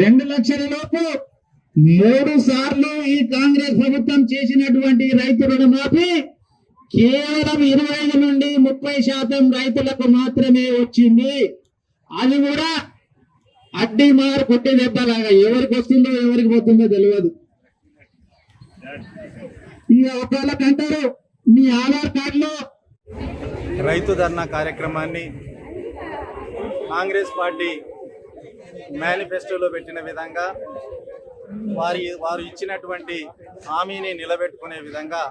రెండు లక్షల లోపు మూడు సార్లు ఈ కాంగ్రెస్ ప్రభుత్వం చేసినటువంటి రైతు రుణమాఫీ కేవలం ఇరవై నుండి ముప్పై శాతం రైతులకు మాత్రమే వచ్చింది. అది కూడా అడ్డి మారు కొట్టే దెబ్బలాగా. ఎవరికి వస్తుందో ఎవరికి పోతుందో తెలియదు ఇక ఒకళ్ళకి అంటారు మీ ఆధార్ కార్డులో రైతు ధర్నా కార్యక్రమాన్ని కాంగ్రెస్ పార్టీ మేనిఫెస్టోలో పెట్టిన విధంగా వారి వారు ఇచ్చినటువంటి హామీని నిలబెట్టుకునే విధంగా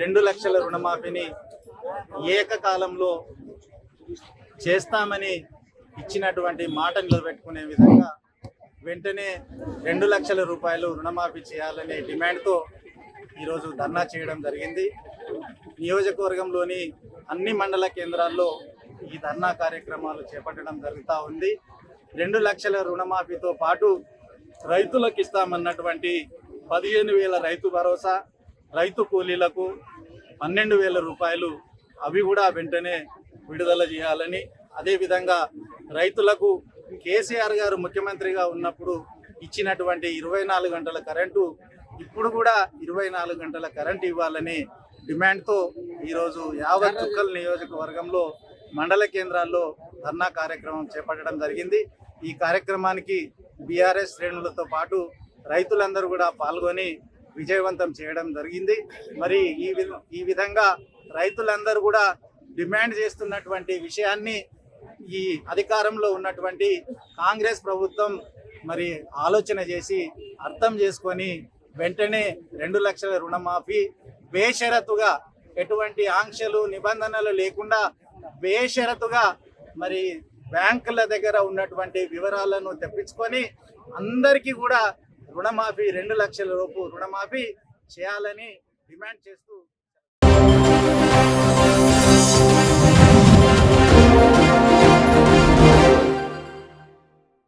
రెండు లక్షల రుణమాఫీని ఏకకాలంలో చేస్తామని ఇచ్చినటువంటి మాట నిలబెట్టుకునే విధంగా వెంటనే రెండు లక్షల రూపాయలు రుణమాఫీ చేయాలనే డిమాండ్తో ఈరోజు ధర్నా చేయడం జరిగింది. నియోజకవర్గంలోని అన్ని మండల కేంద్రాల్లో ఈ ధర్నా కార్యక్రమాలు చేపట్టడం జరుగుతూ ఉంది. రెండు లక్షల రుణమాఫీతో పాటు రైతులకు ఇస్తామన్నటువంటి పదిహేను వేల రైతు భరోసా రైతు కూలీలకు పన్నెండు వేల రూపాయలు అవి కూడా వెంటనే విడుదల చేయాలని అదేవిధంగా రైతులకు కేసీఆర్ గారు ముఖ్యమంత్రిగా ఉన్నప్పుడు ఇచ్చినటువంటి ఇరవై నాలుగు గంటల కరెంటు ఇప్పుడు కూడా ఇరవై నాలుగు గంటల కరెంటు ఇవ్వాలని డిమాండ్తో ఈరోజు యావత్ చుక్కల్ నియోజకవర్గంలో మండల కేంద్రాల్లో ధర్నా కార్యక్రమం చేపట్టడం జరిగింది. ఈ కార్యక్రమానికి బీఆర్ఎస్ శ్రేణులతో పాటు రైతులందరూ కూడా పాల్గొని విజయవంతం చేయడం జరిగింది. మరి ఈ వి- ఈ విధంగా రైతులందరూ కూడా డిమాండ్ చేస్తున్నటువంటి విషయాన్ని ఈ అధికారంలో ఉన్నటువంటి కాంగ్రెస్ ప్రభుత్వం మరి ఆలోచన చేసి అర్థం చేసుకొని వెంటనే రెండు లక్షల రుణమాఫీ బేషరతుగా ఎటువంటి ఆంక్షలు నిబంధనలు లేకుండా బేషరతుగా మరి బ్యాంకుల దగ్గర ఉన్నటువంటి వివరాలను తెప్పించుకొని అందరికీ కూడా రుణమాఫీ రెండు లక్షల లోపు రుణమాఫీ చేయాలని డిమాండ్ చేస్తూ